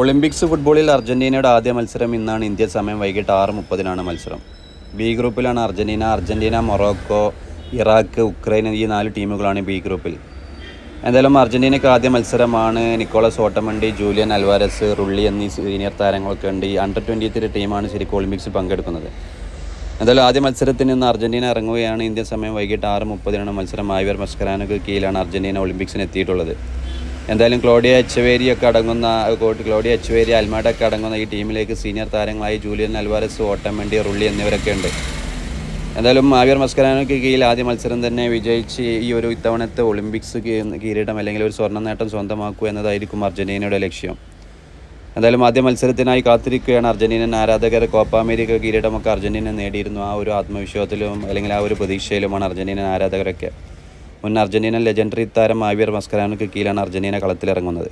Olympics ഫുട്ബോളിൽ അർജന്റീനയുടെ ആദ്യ മത്സരം ഇന്നാണ് ഇന്ത്യ സമയം വൈകിട്ട് ആറ് മുപ്പതിനാണ് മത്സരം. B ഗ്രൂപ്പിലാണ് Argentina Argentina Morocco Iraq Ukraine ഈ നാല് ടീമുകളാണ് ബി ഗ്രൂപ്പിൽ. എന്തായാലും അർജന്റീനയ്ക്ക് ആദ്യ മത്സരമാണ് Nicolas Otamendi Julian Alvarez Rulli എന്നീ സീനിയർ താരങ്ങളൊക്കെ ഉണ്ട്. ഈ അണ്ടർ ട്വന്റി ത്രീ ടീമാണ് ശരിക്കും ഒളിമ്പിക്സിൽ പങ്കെടുക്കുന്നത്. എന്തായാലും ആദ്യ മത്സരത്തിന് ഇന്ന് അർജന്റീന ഇറങ്ങുകയാണ്. ഇന്ത്യൻ സമയം വൈകിട്ട് ആറ് മുപ്പതിനാണ് മത്സരം. ആയിവർ മസ്കരാനക്ക് കീഴിലാണ് അർജന്റീന ഒളിമ്പിക്സിന് എത്തിയിട്ടുള്ളത്. എന്തായാലും ക്ലോഡിയ എച്ചവേരി ഒക്കെ അടങ്ങുന്ന ക്ലോഡിയ എച്ചവേരി അൽമാഡ ഒക്കെ അടങ്ങുന്ന ഈ ടീമിലേക്ക് സീനിയർ താരങ്ങളായി ജൂലിയൻ അൽവാരസ് ഓട്ടമണ്ടി റുള്ളി എന്നിവരൊക്കെ ഉണ്ട്. എന്തായാലും മാവിയർ മസ്കരാനോയ്ക്ക് കീഴിൽ ആദ്യ മത്സരം തന്നെ വിജയിച്ച് ഈ ഒരു ഇത്തവണത്തെ ഒളിമ്പിക്സ് കിരീടം അല്ലെങ്കിൽ ഒരു സ്വർണ നേട്ടം സ്വന്തമാക്കുക എന്നതായിരിക്കും അർജന്റീനയുടെ ലക്ഷ്യം. എന്തായാലും ആദ്യ മത്സരത്തിനായി കാത്തിരിക്കുകയാണ് അർജന്റീനൻ ആരാധകർ. കോപ്പ അമേരിക്ക കിരീടമൊക്കെ അർജന്റീന നേടിയിരുന്നു. ആ ഒരു ആത്മവിശ്വാസത്തിലും അല്ലെങ്കിൽ ആ ഒരു പ്രതീക്ഷയിലുമാണ് അർജന്റീനൻ ആരാധകരൊക്കെ. മുൻ അർജന്റീന ലെജൻഡറി താരം ആവിയർ മസ്കരാനോയ്ക്ക് കീഴിലാണ് അർജന്റീന കളത്തിലിറങ്ങുന്നത്.